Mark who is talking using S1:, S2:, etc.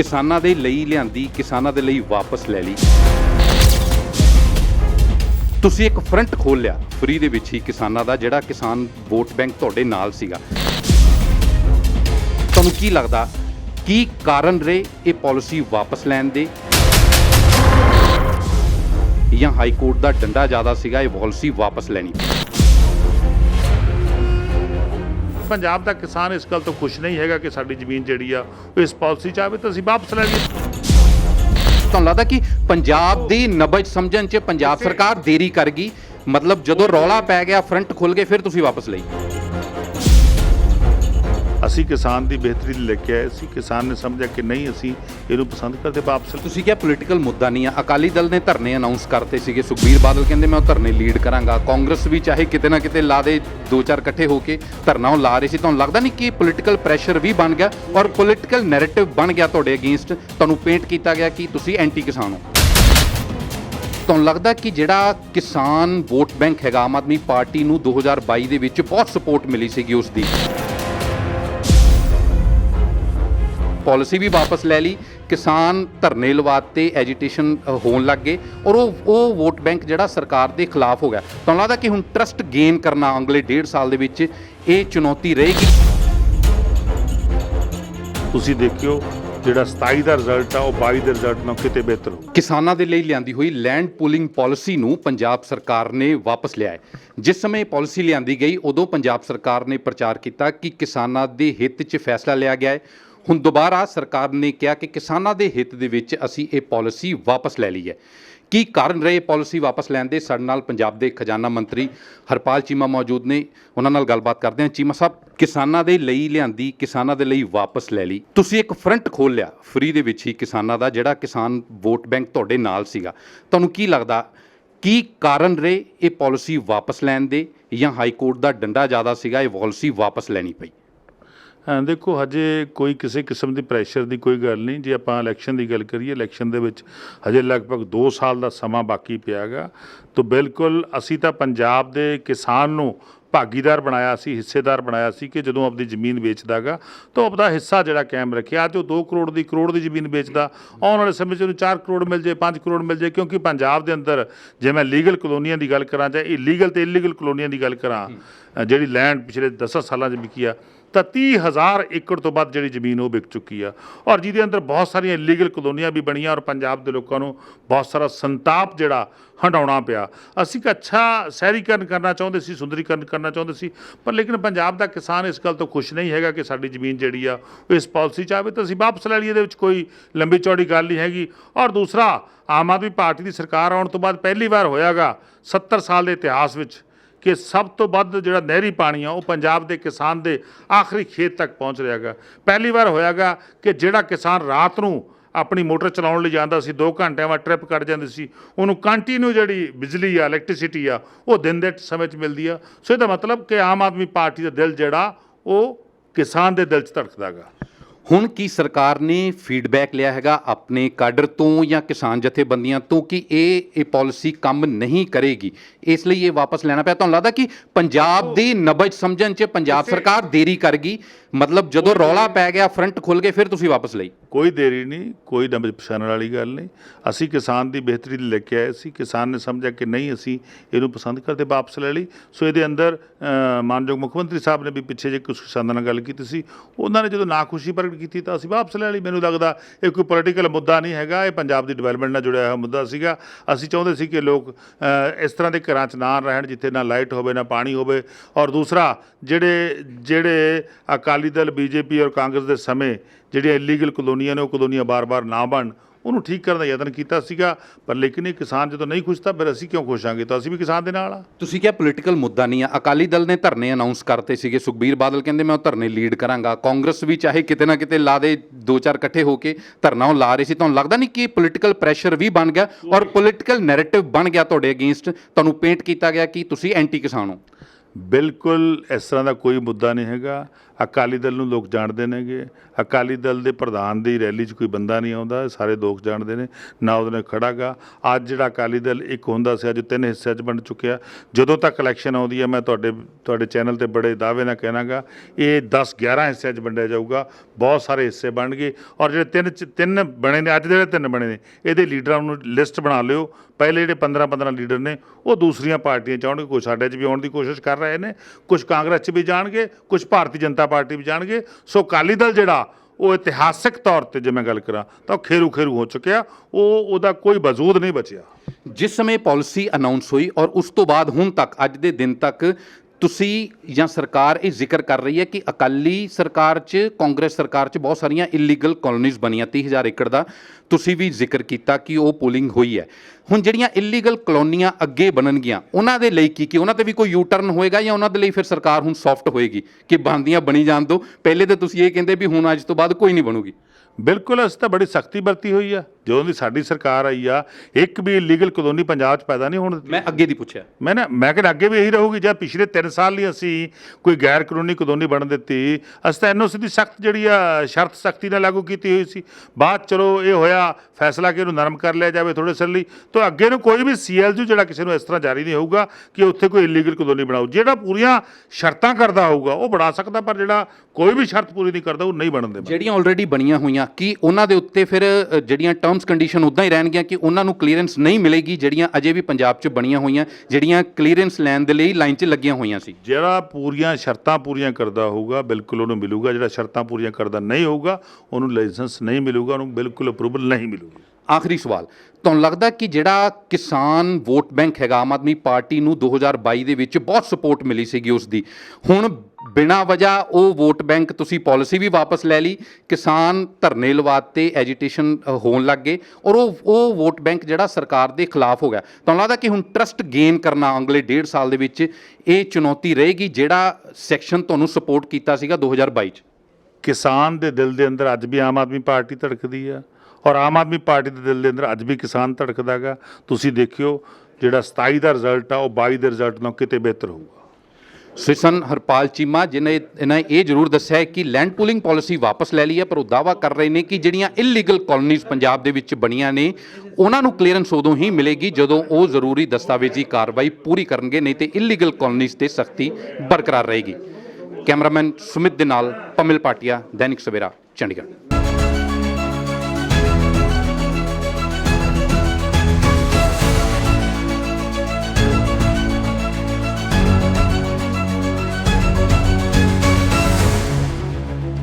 S1: ਕਿਸਾਨਾਂ ਦੇ ਲਈ ਲਿਆਂਦੀ, ਕਿਸਾਨਾਂ ਦੇ ਲਈ ਵਾਪਸ ਲੈ ਲਈ। ਤੁਸੀਂ ਇੱਕ ਫਰੰਟ ਖੋਲ ਲਿਆ ਫਰੀ ਦੇ ਵਿੱਚ ਹੀ ਕਿਸਾਨਾਂ ਦਾ, ਜਿਹੜਾ ਕਿਸਾਨ ਵੋਟ ਬੈਂਕ ਤੁਹਾਡੇ ਨਾਲ ਸੀਗਾ। ਤੁਹਾਨੂੰ ਕੀ ਲੱਗਦਾ, ਕੀ ਕਾਰਨ ਰਹੇ ਇਹ ਪਾਲਿਸੀ ਵਾਪਸ ਲੈਣ ਦੇ? ਜਾਂ ਹਾਈ ਕੋਰਟ ਦਾ ਡੰਡਾ ਜ਼ਿਆਦਾ ਸੀਗਾ, ਇਹ ਪਾਲਿਸੀ ਵਾਪਸ ਲੈਣੀ?
S2: ਪੰਜਾਬ ਦਾ ਕਿਸਾਨ ਇਸ ਗੱਲ ਤੋਂ ਖੁਸ਼ ਨਹੀਂ ਹੈਗਾ ਕਿ ਸਾਡੀ ਜ਼ਮੀਨ ਜਿਹੜੀ ਆ ਉਹ ਇਸ ਪਾਲਿਸੀ 'ਚ ਆਵੇ ਤਾਂ ਅਸੀਂ ਵਾਪਸ ਲੈ ਲਈਏ।
S1: ਤੁਹਾਨੂੰ ਲੱਗਦਾ ਕਿ ਪੰਜਾਬ ਦੀ ਨਬਜ ਸਮਝਣ 'ਚ ਪੰਜਾਬ ਸਰਕਾਰ ਦੇਰੀ ਕਰ ਗਈ? ਮਤਲਬ ਜਦੋਂ ਰੌਲਾ ਪੈ ਗਿਆ ਫਰੰਟ ਖੁੱਲ ਗਏ ਫਿਰ ਤੁਸੀਂ ਵਾਪਸ ਲਈ?
S2: ਅਸੀਂ ਕਿਸਾਨ ਦੀ ਬਿਹਤਰੀ ਲਈ ਲੈ ਕੇ ਆਏ। ਸੀ ਕਿਸਾਨ ਨੇ ਸਮਝਿਆ ਕਿ ਨਹੀਂ, ਅਸੀਂ ਇਹਨੂੰ ਪਸੰਦ ਕਰਦੇ, ਵਾਪਸ
S1: ਤੁਸੀਂ ਕਿਹਾ ਪੋਲੀਟੀਕਲ ਮੁੱਦਾ ਨਹੀਂ ਆ। ਅਕਾਲੀ ਦਲ ਨੇ ਧਰਨੇ ਅਨਾਉਂਸ ਕਰਤੇ ਸੀਗੇ। ਸੁਖਬੀਰ ਬਾਦਲ ਕਹਿੰਦੇ, ਮੈਂ ਉਹ ਧਰਨੇ ਲੀਡ ਕਰਾਂਗਾ। ਕਾਂਗਰਸ ਵੀ ਚਾਹੇ ਕਿਤੇ ਨਾ ਕਿਤੇ ਲਾ ਦੇ ਦੋ ਚਾਰ ਇਕੱਠੇ ਹੋ ਕੇ ਧਰਨਾ ਉਹ ਲਾ ਰਹੇ ਸੀ। ਤੁਹਾਨੂੰ ਲੱਗਦਾ ਨਹੀਂ ਕਿ ਪੋਲੀਟੀਕਲ ਪ੍ਰੈਸ਼ਰ ਵੀ ਬਣ ਗਿਆ? ਔਰ ਪੋਲੀਟੀਕਲ ਨੈਰੇਟਿਵ ਬਣ ਗਿਆ ਤੁਹਾਡੇ ਅਗੇਂਸਟ ਤੁਹਾਨੂੰ ਪੇਂਟ ਕੀਤਾ ਗਿਆ ਕਿ ਤੁਸੀਂ ਐਂਟੀ ਕਿਸਾਨ ਹੋ? ਤੁਹਾਨੂੰ ਲੱਗਦਾ ਕਿ ਜਿਹੜਾ ਕਿਸਾਨ ਵੋਟ ਬੈਂਕ ਹੈਗਾ, ਆਮ ਆਦਮੀ ਪਾਰਟੀ ਨੂੰ 2022 ਦੇ ਵਿੱਚ ਬਹੁਤ ਸਪੋਰਟ ਮਿਲੀ ਸੀਗੀ ਉਸ ਦੀ? ਪਾਲਿਸੀ ਵੀ ਵਾਪਸ ਲੈ ਲਈ ਕਿਸਾਨ ਧਰਨੇ ਲਵਾਤੇ ਐਜੀਟੇਸ਼ਨ ਹੋਣ ਲੱਗ ਗਏ ਔਰ ਉਹ ਉਹ ਵੋਟ ਬੈਂਕ ਜਿਹੜਾ ਸਰਕਾਰ ਦੇ ਖਿਲਾਫ ਹੋ ਗਿਆ। ਤੁਹਾਨੂੰ ਲੱਗਦਾ ਕਿ ਹੁਣ ਟਰਸਟ ਗੇਨ ਕਰਨਾ ਅਗਲੇ 1.5 ਸਾਲ ਦੇ ਵਿੱਚ ਇਹ ਚੁਣੌਤੀ ਰਹੇਗੀ?
S2: ਤੁਸੀਂ ਦੇਖਿਓ ਜਿਹੜਾ 27 ਦਾ ਰਿਜ਼ਲਟ ਆ ਉਹ 22 ਦੇ ਰਿਜ਼ਲਟ ਨਾਲੋਂ ਕਿਤੇ ਬਿਹਤਰ ਹੋ
S1: ਕਿਸਾਨਾਂ ਦੇ ਲਈ ਲਿਆਂਦੀ ਹੋਈ ਲੈਂਡ ਪੂਲਿੰਗ ਪਾਲਿਸੀ ਨੂੰ ਪੰਜਾਬ ਸਰਕਾਰ ਨੇ ਵਾਪਸ ਲਿਆ ਹੈ। ਜਿਸ ਸਮੇਂ ਪਾਲਿਸੀ ਲਿਆਂਦੀ ਗਈ ਉਦੋਂ ਪੰਜਾਬ ਸਰਕਾਰ ਨੇ ਪ੍ਰਚਾਰ ਕੀਤਾ ਕਿ ਕਿਸਾਨਾਂ ਦੇ ਹਿੱਤ 'ਚ ਫੈਸਲਾ ਲਿਆ ਗਿਆ ਹੈ। ਹੁਣ ਦੁਬਾਰਾ ਸਰਕਾਰ ਨੇ ਕਿਹਾ ਕਿ ਕਿਸਾਨਾਂ ਦੇ ਹਿੱਤ ਦੇ ਵਿੱਚ ਅਸੀਂ ਇਹ ਪਾਲਿਸੀ ਵਾਪਸ ਲੈ ਲਈ ਹੈ। ਕੀ ਕਾਰਨ ਰਹੇ ਪਾਲਿਸੀ ਵਾਪਸ ਲੈਣ ਦੇ? ਸਾਡੇ ਨਾਲ ਪੰਜਾਬ ਦੇ ਖਜ਼ਾਨਾ ਮੰਤਰੀ ਹਰਪਾਲ ਚੀਮਾ ਮੌਜੂਦ ਨੇ। ਉਹਨਾਂ ਨਾਲ ਗੱਲਬਾਤ ਕਰਦੇ ਹਾਂ। ਚੀਮਾ ਸਾਹਿਬ, ਕਿਸਾਨਾਂ ਦੇ ਲਈ ਲਿਆਂਦੀ, ਕਿਸਾਨਾਂ ਦੇ ਲਈ ਵਾਪਸ ਲੈ ਲਈ। ਤੁਸੀਂ ਇੱਕ ਫਰੰਟ ਖੋਲ ਲਿਆ, ਫਰੀ ਦੇ ਵਿੱਚ ਹੀ ਕਿਸਾਨਾਂ ਦਾ, ਜਿਹੜਾ ਕਿਸਾਨ ਵੋਟ ਬੈਂਕ ਤੁਹਾਡੇ ਨਾਲ ਸੀਗਾ। ਤੁਹਾਨੂੰ ਕੀ ਲੱਗਦਾ, ਕੀ ਕਾਰਨ ਰਹੇ ਇਹ ਪਾਲਿਸੀ ਵਾਪਸ ਲੈਣ ਦੇ? ਜਾਂ ਹਾਈ ਕੋਰਟ ਦਾ ਡੰਡਾ ਜ਼ਿਆਦਾ ਸੀਗਾ, ਇਹ ਪਾਲਿਸੀ ਵਾਪਸ ਲੈਣੀ ਪਈ?
S2: ਦੇਖੋ, ਹਜੇ ਕੋਈ ਕਿਸੇ ਕਿਸਮ ਦੀ ਪ੍ਰੈਸ਼ਰ ਦੀ ਕੋਈ ਗੱਲ ਨਹੀਂ। ਜੇ ਆਪਾਂ ਇਲੈਕਸ਼ਨ ਦੀ ਗੱਲ ਕਰੀਏ ਇਲੈਕਸ਼ਨ ਦੇ ਵਿੱਚ ਹਜੇ ਲਗਭਗ 2 ਸਾਲ ਦਾ ਸਮਾਂ ਬਾਕੀ ਪਿਆਗਾ। ਤਾਂ ਬਿਲਕੁਲ ਅਸੀਂ ਤਾਂ ਪੰਜਾਬ ਦੇ ਕਿਸਾਨ ਨੂੰ ਭਾਗੀਦਾਰ ਬਣਾਇਆ ਸੀ, ਹਿੱਸੇਦਾਰ ਬਣਾਇਆ ਸੀ ਕਿ ਜਦੋਂ ਆਪਦੀ ਜ਼ਮੀਨ ਵੇਚਦਾਗਾ, ਤਾਂ ਆਪਦਾ ਹਿੱਸਾ ਜਿਹੜਾ ਕਾਇਮ ਰੱਖਿਆ ਅੱਜ ਉਹ 2 ਕਰੋੜ ਦੀ ਕਰੋੜ ਦੀ ਜ਼ਮੀਨ ਵੇਚਦਾ। ਆਉਣ ਵਾਲੇ ਸਮੇਂ 'ਚ ਉਹਨੂੰ 4 ਕਰੋੜ ਮਿਲ ਜੇ 5 ਕਰੋੜ ਮਿਲ ਜੇ, ਕਿਉਂਕਿ ਪੰਜਾਬ ਦੇ ਅੰਦਰ ਜੇ ਮੈਂ ਲੀਗਲ ਕਲੋਨੀਆਂ ਦੀ ਗੱਲ ਕਰਾਂ ਜਾਂ ਇਲੀਗਲ ਤੇ ਇਲੀਗਲ ਕਲੋਨੀਆਂ ਦੀ ਗੱਲ ਕਰਾਂ ਜਿਹੜੀ ਲੈਂਡ ਪਿਛਲੇ 10 ਸਾਲਾਂ 'ਚ ਵਿਕੀ ਆ, ਤਾਂ 30000 ਏਕੜ ਤੋਂ ਵੱਧ ਜਿਹੜੀ ਜ਼ਮੀਨ ਉਹ ਵਿਕ ਚੁੱਕੀ ਆ। ਔਰ ਜਿਹਦੇ ਅੰਦਰ ਬਹੁਤ ਸਾਰੀਆਂ ਇਲੀਗਲ ਕਲੋਨੀਆਂ ਵੀ ਬਣੀਆਂ ਔਰ ਪੰਜਾਬ ਦੇ ਲੋਕਾਂ ਨੂੰ ਬਹੁਤ ਸਾਰਾ ਸੰਤਾਪ ਜਿਹੜਾ ਹੰਡਾਉਣਾ ਪਿਆ। ਅਸੀਂ ਇੱਕ ਅੱਛਾ ਸ਼ਹਿਰੀਕਰਨ ਕਰਨਾ ਚਾਹੁੰਦੇ ਸੀ, ਸੁੰਦਰੀਕਰਨ ਕਰਨਾ ਚਾਹੁੰਦੇ ਸੀ, ਪਰ ਲੇਕਿਨ ਪੰਜਾਬ ਦਾ ਕਿਸਾਨ ਇਸ ਗੱਲ ਤੋਂ ਖੁਸ਼ ਨਹੀਂ ਹੈਗਾ ਕਿ ਸਾਡੀ ਜ਼ਮੀਨ ਜਿਹੜੀ ਆ ਉਹ ਇਸ ਪਾਲਿਸੀ 'ਚ ਆਵੇ, ਤਾਂ ਅਸੀਂ ਵਾਪਸ ਲੈ ਲਈਏ, ਇਹਦੇ ਵਿੱਚ ਕੋਈ ਲੰਬੀ ਚੌੜੀ ਗੱਲ ਨਹੀਂ ਹੈਗੀ। ਔਰ ਦੂਸਰਾ, ਆਮ ਆਦਮੀ ਪਾਰਟੀ ਦੀ ਸਰਕਾਰ ਆਉਣ ਤੋਂ ਬਾਅਦ ਪਹਿਲੀ ਵਾਰ ਹੋਇਆਗਾ 70 ਸਾਲ ਦੇ ਇਤਿਹਾਸ ਵਿੱਚ। ਕਿ ਸਭ ਤੋਂ ਵੱਧ ਜਿਹੜਾ ਨਹਿਰੀ ਪਾਣੀ ਆ, ਉਹ ਪੰਜਾਬ ਦੇ ਕਿਸਾਨ ਦੇ ਆਖਰੀ ਖੇਤ ਤੱਕ ਪਹੁੰਚ ਰਿਹਾਗਾ ਪਹਿਲੀ ਵਾਰ ਹੋਇਆਗਾ ਕਿ ਜਿਹੜਾ ਕਿਸਾਨ ਰਾਤ ਨੂੰ ਆਪਣੀ ਮੋਟਰ ਚਲਾਉਣ ਲਈ ਜਾਂਦਾ ਸੀ 2 ਘੰਟਿਆਂ ਵਾ ਟ੍ਰਿਪ ਕੱਢ ਜਾਂਦੀ ਸੀ, ਉਹਨੂੰ ਕੰਟੀਨਿਊ ਜਿਹੜੀ ਬਿਜਲੀ ਆ ਇਲੈਕਟ੍ਰਿਸਿਟੀ ਆ, ਉਹ ਦਿਨ ਦੇ ਸਮੇਂ 'ਚ ਮਿਲਦੀ ਆ। ਸੋ ਇਹਦਾ ਮਤਲਬ ਕਿ ਆਮ ਆਦਮੀ ਪਾਰਟੀ ਦਾ ਦਿਲ ਜਿਹੜਾ, ਉਹ ਕਿਸਾਨ ਦੇ ਦਿਲ 'ਚ ਧੜਕਦਾਗਾ
S1: ਹੁਣ ਕੀ ਸਰਕਾਰ ਨੇ ਫੀਡਬੈਕ ਲਿਆ ਹੈਗਾ ਆਪਣੇ ਕਾਡਰ ਤੋਂ ਜਾਂ ਕਿਸਾਨ ਜਥੇਬੰਦੀਆਂ ਤੋਂ ਕਿ ਇਹ ਇਹ ਪਾਲਿਸੀ ਕੰਮ ਨਹੀਂ ਕਰੇਗੀ? ਇਸ ਲਈ ਇਹ ਵਾਪਸ ਲੈਣਾ ਪਿਆ। ਤੁਹਾਨੂੰ ਲੱਗਦਾ ਕਿ ਪੰਜਾਬ ਦੀ ਨਬਜ ਸਮਝਣ 'ਚ ਪੰਜਾਬ ਸਰਕਾਰ ਦੇਰੀ ਕਰ ਗਈ? ਮਤਲਬ ਜਦੋਂ ਰੌਲਾ ਪੈ ਗਿਆ ਫਰੰਟ ਖੁੱਲ ਗਏ ਫਿਰ ਤੁਸੀਂ ਵਾਪਸ ਲਈ।
S2: ਕੋਈ ਦੇਰੀ ਨਹੀਂ, ਕੋਈ ਨਬਜ ਪਛਾਣਨ ਵਾਲੀ ਗੱਲ ਨਹੀਂ। ਅਸੀਂ ਕਿਸਾਨ ਦੀ ਬਿਹਤਰੀ ਲਈ ਲੈ ਕੇ ਆਏ ਸੀ। ਕਿਸਾਨ ਨੇ ਸਮਝਿਆ ਕਿ ਨਹੀਂ, ਅਸੀਂ ਇਹਨੂੰ ਪਸੰਦ ਕਰਦੇ ਵਾਪਸ ਲੈ ਲਈ। ਸੋ ਇਹਦੇ ਅੰਦਰ ਮਾਨਯੋਗ ਮੁੱਖ ਮੰਤਰੀ ਸਾਹਿਬ ਨੇ ਵੀ ਪਿੱਛੇ ਜੇ ਕੁਝ ਕਿਸਾਨਾਂ ਨਾਲ ਗੱਲ ਕੀਤੀ ਸੀ। ਉਹਨਾਂ ਨੇ ਜਦੋਂ ਨਾਖੁਸ਼ੀ ਪ੍ਰਗਟ ਕੀਤੀ ਤਾਂ ਅਸੀਂ ਵਾਪਸ ਲੈ ਲਈ। ਮੈਨੂੰ ਲੱਗਦਾ ਇਹ ਕੋਈ ਪੋਲੀਟੀਕਲ ਮੁੱਦਾ ਨਹੀਂ ਹੈਗਾ। ਇਹ ਪੰਜਾਬ ਦੀ ਡਿਵੈਲਪਮੈਂਟ ਨਾਲ ਜੁੜਿਆ ਹੋਇਆ ਮੁੱਦਾ ਸੀਗਾ। ਅਸੀਂ ਚਾਹੁੰਦੇ ਸੀ ਕਿ ਲੋਕ ਇਸ ਤਰ੍ਹਾਂ ਦੇ ਘਰਾਂ 'ਚ ਨਾ ਰਹਿਣ ਜਿੱਥੇ ਨਾ ਲਾਈਟ ਹੋਵੇ, ਨਾ ਪਾਣੀ ਹੋਵੇ। ਔਰ ਦੂਸਰਾ, ਜਿਹੜੇ ਜਿਹੜੇ ਅਕਾਲੀ ਦਲ, ਬੀਜੇਪੀ ਔਰ ਕਾਂਗਰਸ ਦੇ ਸਮੇਂ ਜਿਹੜੀਆਂ ਇਲੀਗਲ ਕਲੋਨੀਆਂ ਨੇ, ਉਹ ਕਲੋਨੀਆਂ ਬਾਰ-ਬਾਰ ਨਾ ਬਣ, ਉਹਨੂੰ ਠੀਕ ਕਰਨ ਦਾ ਯਤਨ ਕੀਤਾ ਸੀਗਾ, ਪਰ ਲੇਕਿਨ ਇਹ ਕਿਸਾਨ ਜਦੋਂ ਨਹੀਂ ਖੁਸ਼ ਤਾਂ ਫਿਰ ਅਸੀਂ ਕਿਉਂ ਖੁਸ਼ਾਂਗੇ ਤਾਂ ਅਸੀਂ ਵੀ ਕਿਸਾਨ ਦੇ ਨਾਲ ਆ।
S1: ਤੁਸੀਂ ਕਿਹਾ ਪੋਲੀਟੀਕਲ ਮੁੱਦਾ ਨਹੀਂ ਆ। ਅਕਾਲੀ ਦਲ ਨੇ ਧਰਨੇ ਅਨਾਉਂਸ ਕਰਤੇ ਸੀਗੇ। ਸੁਖਬੀਰ ਬਾਦਲ ਕਹਿੰਦੇ, ਮੈਂ ਉਹ ਧਰਨੇ ਲੀਡ ਕਰਾਂਗਾ। ਕਾਂਗਰਸ ਵੀ ਚਾਹੇ ਕਿਤੇ ਨਾ ਕਿਤੇ ਲਾ ਦੇ ਦੋ ਚਾਰ ਇਕੱਠੇ ਹੋ ਕੇ ਧਰਨਾ ਉਹ ਲਾ ਰਹੇ ਸੀ। ਤੁਹਾਨੂੰ ਲੱਗਦਾ ਨਹੀਂ ਕਿ ਪੋਲੀਟੀਕਲ ਪ੍ਰੈਸ਼ਰ ਵੀ ਬਣ ਗਿਆ? ਔਰ ਪੋਲੀਟੀਕਲ ਨੈਰੇਟਿਵ ਬਣ ਗਿਆ ਤੁਹਾਡੇ ਅਗੇਂਸਟ ਤੁਹਾਨੂੰ ਪੇਂਟ ਕੀਤਾ ਗਿਆ ਕਿ ਤੁਸੀਂ ਐਂਟੀ ਕਿਸਾਨ ਹੋ?
S2: ਬਿਲਕੁਲ ਇਸ ਤਰ੍ਹਾਂ ਦਾ ਕੋਈ ਮੁੱਦਾ ਨਹੀਂ ਹੈਗਾ। ਅਕਾਲੀ ਦਲ ਨੂੰ ਲੋਕ ਜਾਣਦੇ ਨੇਗੇ। ਅਕਾਲੀ ਦਲ ਦੇ ਪ੍ਰਧਾਨ ਦੀ ਰੈਲੀ 'ਚ ਕੋਈ ਬੰਦਾ ਨਹੀਂ ਆਉਂਦਾ, ਸਾਰੇ ਲੋਕ ਜਾਣਦੇ ਨੇ, ਨਾ ਉਹਦੇ ਨਾਲ ਖੜਾਗਾ ਅੱਜ ਜਿਹੜਾ ਅਕਾਲੀ ਦਲ ਇੱਕ ਹੁੰਦਾ ਸੀ, ਅੱਜ ਤਿੰਨ ਹਿੱਸਿਆਂ 'ਚ ਵੰਡ ਚੁੱਕਿਆ। ਜਦੋਂ ਤੱਕ ਇਲੈਕਸ਼ਨ ਆਉਂਦੀ ਹੈ, ਮੈਂ ਤੁਹਾਡੇ ਤੁਹਾਡੇ ਚੈਨਲ ਤੇ ਬੜੇ ਦਾਅਵੇ ਨਾਲ ਕਹਿਣਾਗਾ ਇਹ 10 11 ਹਿੱਸਿਆਂ 'ਚ ਵੰਡਿਆ ਜਾਊਗਾ। ਬਹੁਤ ਸਾਰੇ ਹਿੱਸੇ ਬਣਨਗੇ ਔਰ ਜਿਹੜੇ ਤਿੰਨ 'ਚ- ਤਿੰਨ ਬਣੇ ਨੇ, ਅੱਜ ਦੇ ਜਿਹੜੇ ਤਿੰਨ ਬਣੇ ਨੇ, ਇਹਦੇ ਲੀਡਰਾਂ ਨੂੰ ਲਿਸਟ ਬਣਾ ਲਿਓ। ਪਹਿਲੇ ਜਿਹੜੇ 15 15 ਲੀਡਰ ਨੇ, ਉਹ ਦੂਸਰੀਆਂ ਪਾਰਟੀਆਂ ਚਾਹਣਗੇ ਕੋਈ ਸਾਡੇ 'ਚ ਵੀ ਆਉਣ ਦੀ ਕੋਸ਼ਿਸ਼ ਕਰ ਰਹੇ ਨੇ। ਕੁਝ ਕਾਂਗਰਸ 'ਚ ਵੀ ਜਾਣਗੇ ਕੁਝ ਭਾਰਤੀ ਜਨਤਾ ਪਾਰਟੀ ਵੀ ਜਾਣਗੇ। ਸੋ ਅਕਾਲੀ ਦਲ ਜਿਹੜਾ, ਉਹ ਇਤਿਹਾਸਿਕ ਤੌਰ ਤੇ ਜੇ ਮੈਂ ਗੱਲ ਕਰਾਂ, ਤਾਂ ਉਹ ਖੇਰੂ ਖੇਰੂ ਹੋ ਚੁੱਕਿਆ। ਉਹ, ਉਹਦਾ ਕੋਈ ਵਜੂਦ ਨਹੀਂ ਬਚਿਆ।
S1: ਜਿਸ ਸਮੇਂ ਪਾਲਿਸੀ ਅਨਾਉਂਸ ਹੋਈ ਔਰ ਉਸ ਤੋਂ ਬਾਅਦ ਹੁਣ ਤੱਕ, ਅੱਜ ਦੇ ਦਿਨ ਤੱਕ ਤੁਸੀਂ ਜਾਂ ਸਰਕਾਰ ਇਹ ਜ਼ਿਕਰ ਕਰ ਰਹੀ ਹੈ ਕਿ ਅਕਾਲੀ ਸਰਕਾਰ 'ਚ, ਕਾਂਗਰਸ ਸਰਕਾਰ 'ਚ ਬਹੁਤ ਸਾਰੀਆਂ ਇਲੀਗਲ ਕਲੋਨੀਜ਼ ਬਣੀਆਂ 30000 ਏਕੜ ਦਾ। ਤੁਸੀਂ ਵੀ ਜ਼ਿਕਰ ਕੀਤਾ ਕਿ ਉਹ ਪੋਲਿੰਗ ਹੋਈ ਹੈ। ਹੁਣ ਜਿਹੜੀਆਂ ਇਲੀਗਲ ਕਲੋਨੀਆਂ ਅੱਗੇ ਬਣਨਗੀਆਂ, ਉਹਨਾਂ ਦੇ ਲਈ ਕੀ ਕੀ ਉਹਨਾਂ ਤੇ ਵੀ ਕੋਈ ਯੂ ਟਰਨ ਹੋਏਗਾ ਜਾਂ ਉਹਨਾਂ ਦੇ ਲਈ ਫਿਰ ਸਰਕਾਰ ਹੁਣ ਸੌਫਟ ਹੋਏਗੀ ਕਿ ਬਣਦੀਆਂ ਬਣੀ ਜਾਣ ਦੋ? ਪਹਿਲੇ ਤਾਂ ਤੁਸੀਂ ਇਹ ਕਹਿੰਦੇ ਵੀ ਹੁਣ ਅੱਜ ਤੋਂ ਬਾਅਦ ਕੋਈ ਨਹੀਂ ਬਣੂਗੀ।
S2: ਬਿਲਕੁਲ, ਅਸੀਂ ਤਾਂ ਬੜੀ ਸਖਤੀ ਵਰਤੀ ਹੋਈ ਆ। ਜਦੋਂ ਦੀ ਸਾਡੀ ਸਰਕਾਰ ਆਈ ਆ ਇੱਕ ਵੀ ਇਲੀਗਲ ਕਲੋਨੀ ਪੰਜਾਬ 'ਚ ਪੈਦਾ ਨਹੀਂ ਹੋਣ ਦਿੱਤੀ।
S1: ਮੈਂ ਅੱਗੇ ਦੀ ਪੁੱਛਿਆ।
S2: ਮੈਂ ਨਾ ਮੈਂ ਕਿਹਾ ਅੱਗੇ ਵੀ ਇਹੀ ਰਹੂਗੀ ਜਦ ਪਿਛਲੇ 3 ਸਾਲ ਲਈ ਅਸੀਂ ਕੋਈ ਗੈਰ ਕਾਨੂੰਨੀ ਕਲੋਨੀ ਬਣ ਦਿੱਤੀ ਅਸੀਂ ਤਾਂ ਐਨਓਸੀ ਦੀ ਸਖਤ ਜਿਹੜੀ ਆ ਸ਼ਰਤ ਸਖਤੀ ਨਾਲ ਲਾਗੂ ਕੀਤੀ ਹੋਈ ਸੀ। ਬਾਅਦ ਚਲੋ ਇਹ ਹੋਇਆ ਫੈਸਲਾ ਕਿ ਇਹਨੂੰ ਨਰਮ ਕਰ ਲਿਆ ਜਾਵੇ ਥੋੜੇ ਸਿਰ ਲਈ ਤਾਂ ਅੱਗੇ ਨੂੰ ਕੋਈ ਵੀ ਸੀਐਲਯੂ ਜਿਹੜਾ ਕਿਸੇ ਨੂੰ ਇਸ ਤਰ੍ਹਾਂ ਜਾਰੀ ਨਹੀਂ ਹੋਊਗਾ ਕਿ ਉੱਥੇ ਕੋਈ ਇਲੀਗਲ ਕਲੋਨੀ ਬਣਾਓ ਜਿਹੜਾ ਪੂਰੀਆਂ ਸ਼ਰਤਾਂ ਕਰਦਾ ਹੋਊਗਾ ਉਹ ਬਣਾ ਸਕਦਾ ਪਰ ਜਿਹੜਾ ਕੋਈ ਵੀ ਸ਼ਰਤ ਪੂਰੀ ਨਹੀਂ ਕਰਦਾ ਉਹ ਨਹੀਂ ਬਣਨ ਦੇਣਾ।
S1: ਜਿਹੜੀਆਂ ਆਲਰੇਡੀ ਬਣੀਆਂ ਹੋਈਆਂ ਕੀ ਉਹਨਾਂ ਦੇ ਉੱਤੇ ਫਿਰ ਜਿਹੜੀਆਂ ਟਰਮਸ ਕੰਡੀਸ਼ਨ ਉਦਾਂ ਹੀ ਰਹਿਣਗੀਆਂ ਕਿ ਉਹਨਾਂ ਨੂੰ ਕਲੀਅਰੈਂਸ ਨਹੀਂ ਮਿਲੇਗੀ ਜਿਹੜੀਆਂ ਅਜੇ ਵੀ ਪੰਜਾਬ 'ਚ ਬਣੀਆਂ ਹੋਈਆਂ, ਜਿਹੜੀਆਂ ਕਲੀਅਰੈਂਸ ਲੈਣ ਦੇ ਲਈ ਲਾਈਨ 'ਚ ਲੱਗੀਆਂ ਹੋਈਆਂ ਸੀ।
S2: ਜਿਹੜਾ ਪੂਰੀਆਂ ਸ਼ਰਤਾਂ ਪੂਰੀਆਂ ਕਰਦਾ ਹੋਊਗਾ, ਬਿਲਕੁਲ ਉਹਨੂੰ ਮਿਲੂਗਾ, ਜਿਹੜਾ ਸ਼ਰਤਾਂ ਪੂਰੀਆਂ ਕਰਦਾ ਨਹੀਂ ਹੋਊਗਾ, ਉਹਨੂੰ ਲਾਇਸੈਂਸ ਨਹੀਂ ਮਿਲੂਗਾ, ਉਹਨੂੰ ਬਿਲਕੁਲ ਅਪਰੂਵਲ ਨਹੀਂ ਮਿਲੂਗੀ।
S1: ਆਖਰੀ ਸਵਾਲ, ਤੁਹਾਨੂੰ ਲੱਗਦਾ ਕਿ ਜਿਹੜਾ ਕਿਸਾਨ ਵੋਟ ਬੈਂਕ ਹੈਗਾ, ਆਮ ਆਦਮੀ ਪਾਰਟੀ ਨੂੰ 2022 ਦੇ ਵਿੱਚ ਬਹੁਤ ਸਪੋਰਟ ਮਿਲੀ ਸੀਗੀ ਉਸ ਦੀ ਹੁਣ ਬਿਨਾਂ ਵਜ੍ਹਾ ਉਹ ਵੋਟ ਬੈਂਕ ਤੁਸੀਂ ਪਾਲਿਸੀ ਵੀ ਵਾਪਸ ਲੈ ਲਈ, ਕਿਸਾਨ ਧਰਨੇ ਲਵਾਤੇ ਐਜੀਟੇਸ਼ਨ ਹੋਣ ਲੱਗ ਗਏ, ਔਰ ਉਹ ਉਹ ਵੋਟ ਬੈਂਕ ਜਿਹੜਾ ਸਰਕਾਰ ਦੇ ਖਿਲਾਫ ਹੋ ਗਿਆ। ਤੁਹਾਨੂੰ ਲੱਗਦਾ ਕਿ ਹੁਣ ਟਰਸਟ ਗੇਨ ਕਰਨਾ ਅਗਲੇ ਡੇਢ ਸਾਲ ਦੇ ਵਿੱਚ ਇਹ ਚੁਣੌਤੀ ਰਹੇਗੀ ਜਿਹੜਾ ਸੈਕਸ਼ਨ ਤੁਹਾਨੂੰ ਸਪੋਰਟ ਕੀਤਾ ਸੀਗਾ 2022 ਚ?
S2: ਕਿਸਾਨ ਦੇ ਦਿਲ ਦੇ ਅੰਦਰ ਅੱਜ ਵੀ ਆਮ ਆਦਮੀ ਪਾਰਟੀ ਧੜਕਦੀ ਆ। ਔਰ ਆਮ ਆਦਮੀ ਪਾਰਟੀ ਦੇ ਦਿਲ ਦੇ ਅੰਦਰ ਅੱਜ ਵੀ ਕਿਸਾਨ ਧੜਕਦਾਗਾ ਤੁਸੀਂ ਦੇਖਿਓ ਜਿਹੜਾ 27 ਦਾ ਰਿਜ਼ਲਟ ਆ, ਉਹ 22 ਦੇ ਰਿਜ਼ਲਟ ਨਾਲੋਂ ਕਿਤੇ ਬਿਹਤਰ ਹੋਊਗਾ।
S1: ਸਿਸਨ ਹਰਪਾਲ ਚੀਮਾ ਜਿਨੇ ਇਹਨਾਂ ਇਹ ਜ਼ਰੂਰ ਦੱਸਿਆ ਹੈ ਕਿ ਲੈਂਡ ਪੂਲਿੰਗ ਪਾਲਿਸੀ ਵਾਪਸ ਲੈ ਲਈ ਹੈ, ਪਰ ਉਹ ਦਾਵਾ ਕਰ ਰਹੇ ਨੇ ਕਿ ਜਿਹੜੀਆਂ ਇਲੀਗਲ ਕਾਲੋਨੀਜ਼ ਪੰਜਾਬ ਦੇ ਵਿੱਚ ਬਣੀਆਂ ਨੇ, ਉਹਨਾਂ ਨੂੰ ਕਲੀਅਰੈਂਸ ਉਦੋਂ ਹੀ ਮਿਲੇਗੀ ਜਦੋਂ ਉਹ ਜ਼ਰੂਰੀ ਦਸਤਾਵੇਜ਼ੀ ਕਾਰਵਾਈ ਪੂਰੀ ਕਰਨਗੇ, ਨਹੀਂ ਤੇ ਇਲੀਗਲ ਕਾਲੋਨੀਜ਼ ਤੇ ਸਖਤੀ ਬਰਕਰਾਰ ਰਹੇਗੀ। ਕੈਮਰਾਮੈਨ ਸੁਮਿਤ ਦੇ ਨਾਲ ਪਮਿਲ ਪਾਟਿਆ, ਦੈਨਿਕ ਸਵੇਰਾ, ਚੰਡੀਗੜ੍ਹ।